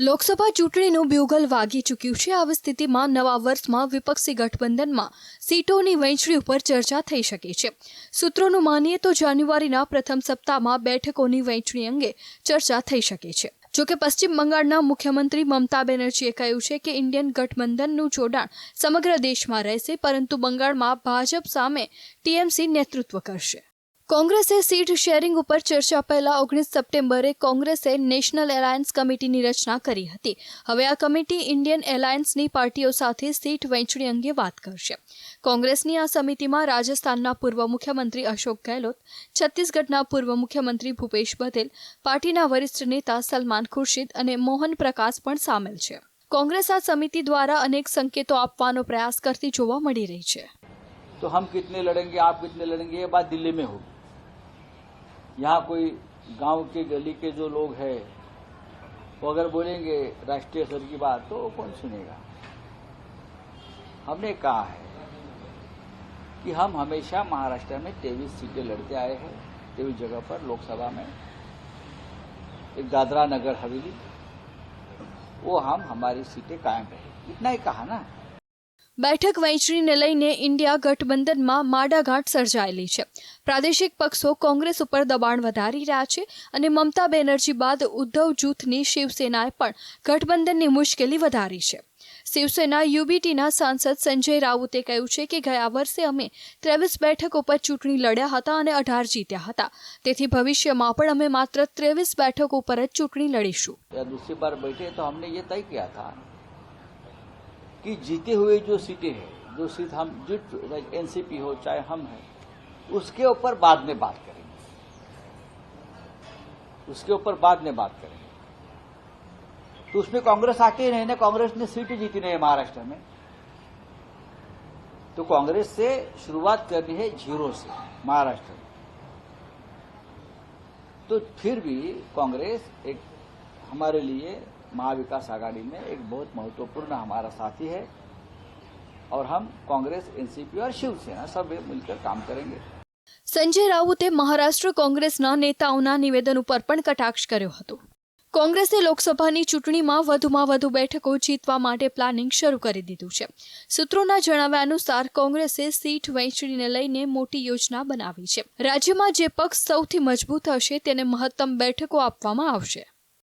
લોકસભા ચૂંટણીનું બ્યુગલ વાગી ચૂક્યું છે. આવી સ્થિતિમાં નવા વર્ષમાં વિપક્ષી ગઠબંધનમાં સીટોની વહેંચણી ઉપર ચર્ચા થઈ શકે છે. સૂત્રોનું માનીએ તો જાન્યુઆરીના પ્રથમ સપ્તાહમાં બેઠકોની વહેંચણી અંગે ચર્ચા થઈ શકે છે. જોકે પશ્ચિમ બંગાળના મુખ્યમંત્રી મમતા બેનર્જીએ કહ્યું છે કે ઇન્ડિયન ગઠબંધનનું જોડાણ સમગ્ર દેશમાં રહેશે, પરંતુ બંગાળમાં ભાજપ સામે ટીએમસી નેતૃત્વ કરશે. કોંગ્રેસે સીટ શેરિંગ ઉપર ચર્ચા પહેલા ઓગણીસ સપ્ટેમ્બરે કોંગ્રેસે નેશનલ એલાયન્સ કમિટીની રચના કરી હતી. હવે આ કમિટી ઇન્ડિયન એલાયન્સની પાર્ટીઓ સાથે સીટ વહેંચણી અંગે વાત કરશે. કોંગ્રેસની આ સમિતિમાં રાજસ્થાનના પૂર્વ મુખ્યમંત્રી અશોક ગહેલોત, છત્તીસગઢના પૂર્વ મુખ્યમંત્રી ભૂપેશ બઘેલ, પાર્ટીના વરિષ્ઠ નેતા સલમાન ખુરશીદ અને મોહન પ્રકાશ પણ સામેલ છે. કોંગ્રેસ આ સમિતિ દ્વારા અનેક સંકેતો આપવાનો પ્રયાસ કરતી જોવા મળી રહી છે. તો હમ કિતને લડેંગે, આપ કિતને લડેંગે, એ બાત દિલ્હી મેં હોગી यहाँ कोई गाँव के गली के जो लोग हैं, वो अगर बोलेंगे राष्ट्रीय स्तर की बात तो कौन सुनेगा? हमने कहा है कि हम हमेशा महाराष्ट्र में तेईस सीटें लड़ते आए हैं। तेईस जगह पर लोकसभा में। एक दादरा नगर हवेली। वो हम, हमारी सीटें कायम रहे इतना ही कहा ना। બેઠક વહેંચણીને લઈને ઇન્ડિયા ગઠબંધનમાં માડાઘાટ સર્જાયેલી છે. પ્રાદેશિક પક્ષો કોંગ્રેસ ઉપર દબાણ વધારી રહ્યા છે અને મમતા બેનર્જી બાદ ઉદ્ધવ જૂથની શિવસેનાએ પણ ગઠબંધનની મુશ્કેલી વધારી છે. શિવસેના યુબીટીના સાંસદ સંજય રાઉતે કહ્યું છે કે ગયા વર્ષે અમે ત્રેવીસ બેઠક ઉપર ચૂંટણી લડ્યા હતા અને અઢાર જીત્યા હતા. તેથી ભવિષ્યમાં પણ અમે માત્ર ત્રેવીસ બેઠક ઉપર જ ચૂંટણી લડીશું. દૂસરી બાર બેઠે તો અમને યે તય કિયા कि जीते हुए जो सीटें हैं, जो सीट हम, जीत एनसीपी हो, चाहे हम हैं, उसके ऊपर बाद में बात करेंगे। उसके ऊपर बाद में बात करेंगे। तो उसमें कांग्रेस आके ही नहीं कांग्रेस ने सीटें जीती नहीं है महाराष्ट्र में। तो कांग्रेस से शुरुआत करनी है ज़ीरो से, महाराष्ट्र में। तो फिर भी कांग्रेस एक हमारे लिए महाविकास आघाड़ी में एक बहुत महत्वपूर्ण हमारा साथी है और हम कांग्रेस एनसीपी और शिवसेना सब मिलकर काम करेंगे સંજય રાઉતે મહારાષ્ટ્ર કોંગ્રેસના નેતાઓના નિવેદન ઉપર પણ કટાક્ષ કર્યો હતો કોંગ્રેસે લોકસભાની ચૂંટણીમાં વધુમાં વધુ બેઠકો જીતવા માટે પ્લાનિંગ શરૂ કરી દીધું છે સૂત્રોના જણાવ્યા અનુસાર કોંગ્રેસે સીટ વહેંચણીને લઈને મોટી યોજના બનાવી છે રાજ્યમાં જે પક્ષ સૌથી મજબૂત હશે તેને મહત્તમ બેઠકો આપવામાં આવશે